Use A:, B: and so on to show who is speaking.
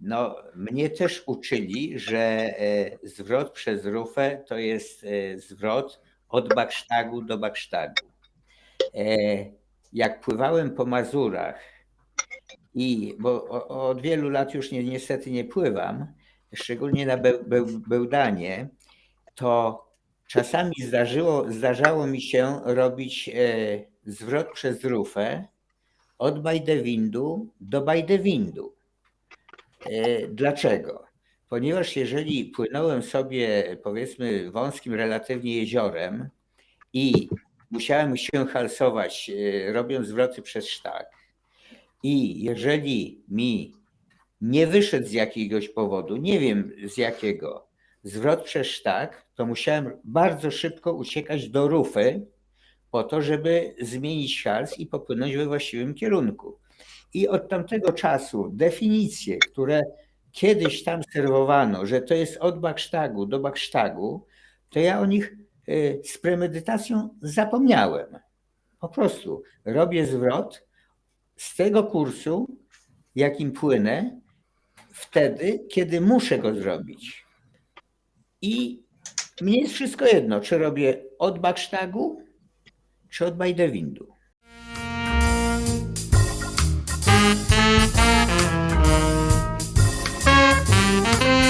A: No, mnie też uczyli, że e, zwrot przez rufę to jest e, zwrot od baksztagu do baksztagu. E, jak pływałem po Mazurach i, bo od wielu lat już niestety nie pływam, szczególnie na Bełdanie, to czasami zdarzyło, zdarzało mi się robić e, zwrot przez rufę od Bajdewindu do Bajdewindu. E, Dlaczego? Ponieważ jeżeli płynąłem sobie, powiedzmy, wąskim relatywnie jeziorem i musiałem się halsować, e, robiąc zwroty przez sztak, i jeżeli mi nie wyszedł z jakiegoś powodu, nie wiem z jakiego, zwrot przez sztak, to musiałem bardzo szybko uciekać do rufy po to, żeby zmienić hals i popłynąć we właściwym kierunku. I od tamtego czasu definicje, które kiedyś tam serwowano, że to jest od Baksztagu do Baksztagu, to ja o nich y, z premedytacją zapomniałem. Po prostu robię zwrot z tego kursu, jakim płynę, wtedy, kiedy muszę go zrobić. I mnie jest wszystko jedno, czy robię od Baksztagu, czy od Bajdewindu. Thank